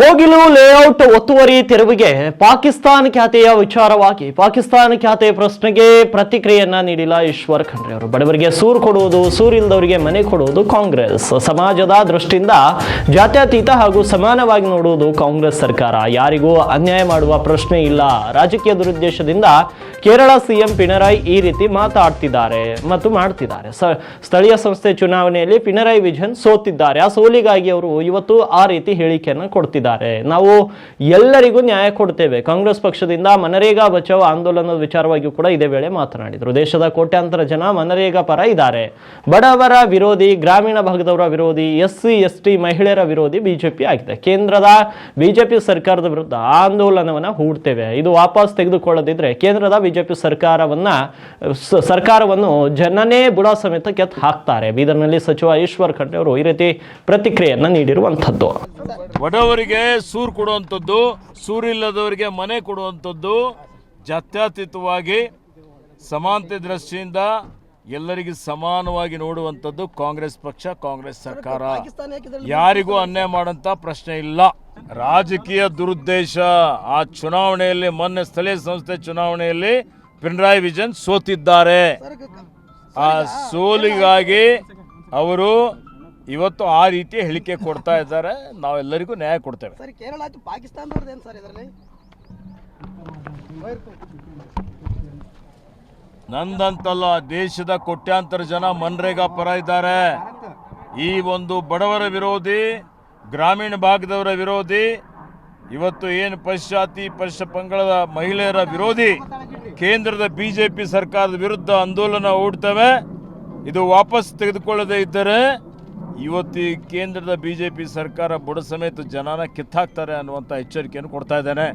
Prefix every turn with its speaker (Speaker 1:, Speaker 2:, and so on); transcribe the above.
Speaker 1: Kogilu layout ಒತ್ತುವರಿ ತೆರವಿಗೆ ಪಾಕಿಸ್ತಾನ ಖ್ಯಾತೆಯ ವಿಚಾರವಾಗಿ ಪಾಕಿಸ್ತಾನ ಖ್ಯಾತೆ ಪ್ರಶ್ನೆಗೆ ಪ್ರತಿಕ್ರಿಯೆಯನ್ನ ನೀಡಿಲ್ಲ ಈಶ್ವರ್ ಖಂಡ್ರೆ ಅವರು. ಬಡವರಿಗೆ ಸೂರು ಕೊಡುವುದು ಸೂರಿಲ್ದವರಿಗೆ ಮನೆ ಕೊಡುವುದು ಕಾಂಗ್ರೆಸ್. ಸಮಾಜದ ದೃಷ್ಟಿಯಿಂದ ಜಾತ್ಯತೀತ ಹಾಗೂ ಸಮಾನವಾಗಿ ನೋಡುವುದು ಕಾಂಗ್ರೆಸ್ ಸರ್ಕಾರ. ಯಾರಿಗೂ ಅನ್ಯಾಯ ಮಾಡುವ ಪ್ರಶ್ನೆ ಇಲ್ಲ. ರಾಜಕೀಯ ದುರುದ್ದೇಶದಿಂದ ಕೇರಳ ಸಿಎಂ ಪಿಣರಾಯಿ ಈ ರೀತಿ ಮಾತಾಡ್ತಿದ್ದಾರೆ ಮತ್ತು ಮಾಡ್ತಿದ್ದಾರೆ. ಸ್ಥಳೀಯ ಸಂಸ್ಥೆ ಚುನಾವಣೆಯಲ್ಲಿ ಪಿಣರಾಯಿ ವಿಜಯನ್ ಸೋತಿದ್ದಾರೆ. ಆ ಸೋಲಿಗಾಗಿ ಅವರು ಇವತ್ತು ಆ ರೀತಿ ಹೇಳಿಕೆಯನ್ನು ಕೊಡ್ತಿದ್ದಾರೆ. ನಾವು ಎಲ್ಲರಿಗೂ ನ್ಯಾಯ ಕೊಡ್ತೇವೆ. ಕಾಂಗ್ರೆಸ್ ಪಕ್ಷದಿಂದ ಮನರೇಗಾ ಬಚಾವ್ ಆಂದೋಲನದ ವಿಚಾರವಾಗಿಯೂ ಕೂಡ ಇದೇ ವೇಳೆ ಮಾತನಾಡಿದರು. ದೇಶದ ಕೋಟ್ಯಾಂತರ ಜನ ಮನರೇಗಾ ಪರ ಇದ್ದಾರೆ. ಬಡವರ ವಿರೋಧಿ, ಗ್ರಾಮೀಣ ಭಾಗದವರ ವಿರೋಧಿ ಎಸ್ ಸಿ ಎಸ್ ಟಿ ಮಹಿಳೆಯರ ವಿರೋಧಿ ಬಿಜೆಪಿ ಆಗಿದೆ. ಕೇಂದ್ರದ ಬಿಜೆಪಿ ಸರ್ಕಾರದ ವಿರುದ್ಧ ಆಂದೋಲನವನ್ನ ಹೂಡ್ತೇವೆ. ಇದು ವಾಪಸ್ ತೆಗೆದುಕೊಳ್ಳದಿದ್ರೆ ಕೇಂದ್ರದ ಬಿಜೆಪಿ ಸರ್ಕಾರವನ್ನ ಸರ್ಕಾರವನ್ನು ಜನನೇ ಬುಡ ಸಮೇತ ಕೆತ್ತು ಹಾಕ್ತಾರೆ. ಬೀದರ್ನಲ್ಲಿ ಸಚಿವ ಈಶ್ವರ್ ಖಂಡ್ರೆ ಅವರು ಈ ರೀತಿ ಪ್ರತಿಕ್ರಿಯೆಯನ್ನು ನೀಡಿರುವಂಥದ್ದು.
Speaker 2: ಬಡವರಿಗೆ ಸೂರು ಕೊಡುವಂಥದ್ದು ಸೂರಿಲ್ಲದವರಿಗೆ ಮನೆ ಕೊಡುವಂಥದ್ದು ಜಾತ್ಯತೀತವಾಗಿ ಸಮಾನತೆ ದೃಷ್ಟಿಯಿಂದ ಎಲ್ಲರಿಗೂ ಸಮಾನವಾಗಿ ನೋಡುವಂಥದ್ದು ಕಾಂಗ್ರೆಸ್ ಪಕ್ಷ ಕಾಂಗ್ರೆಸ್ ಸರ್ಕಾರ. ಯಾರಿಗೂ ಅನ್ಯಾಯ ಮಾಡೋಂಥ ಪ್ರಶ್ನೆ ಇಲ್ಲ. ರಾಜಕೀಯ ದುರುದ್ದೇಶ. ಆ ಚುನಾವಣೆಯಲ್ಲಿ ಮೊನ್ನೆ ಸ್ಥಳೀಯ ಸಂಸ್ಥೆ ಚುನಾವಣೆಯಲ್ಲಿ ಪಿಣರಾಯಿ ವಿಜಯನ್ ಸೋತಿದ್ದಾರೆ. ಆ ಸೋಲಿಗಾಗಿ ಅವರು ಇವತ್ತು ಆ ರೀತಿ ಹೇಳಿಕೆ ಕೊಡ್ತಾ ಇದ್ದಾರೆ. ನಾವೆಲ್ಲರಿಗೂ ನ್ಯಾಯ ಕೊಡ್ತೇವೆ.
Speaker 3: ಸರ್ ಕೇರಳ ಆಯ್ತು ಪಾಕಿಸ್ತಾನದವ್ರದ್ದು ಏನು ಸರ್ ಇದರಲ್ಲಿ?
Speaker 2: ನಂದಂತಲ್ಲ ದೇಶದ ಕೋಟ್ಯಾಂತರ ಜನ ಮನ್ರೇಗಾ ಪರ ಇದ್ದಾರೆ. ಈ ಒಂದು ಬಡವರ ವಿರೋಧಿ ಗ್ರಾಮೀಣ ಭಾಗದವರ ವಿರೋಧಿ ಇವತ್ತು ಏನು ಪಶ್ಚಾತಿ ಪಶ್ಚ ಪಂಗಡದ ಮಹಿಳೆಯರ ವಿರೋಧಿ ಕೇಂದ್ರದ ಬಿಜೆಪಿ ಸರ್ಕಾರದ ವಿರುದ್ಧ ಆಂದೋಲನ ಹೂಡ್ತವೆ ಇದು ವಾಪಸ್ ತೆಗೆದುಕೊಳ್ಳದೇ ಇದ್ದರೆ ಇವತ್ತು ಕೇಂದ್ರದ ಬಿಜೆಪಿ ಸರ್ಕಾರ ಬುಡ ಸಮೇತ ಜನನ ಕಿತ್ತಾಕ್ತಾರೆ ಅನ್ನುವಂಥ ಎಚ್ಚರಿಕೆಯನ್ನು ಕೊಡ್ತಾ ಇದ್ದೇನೆ.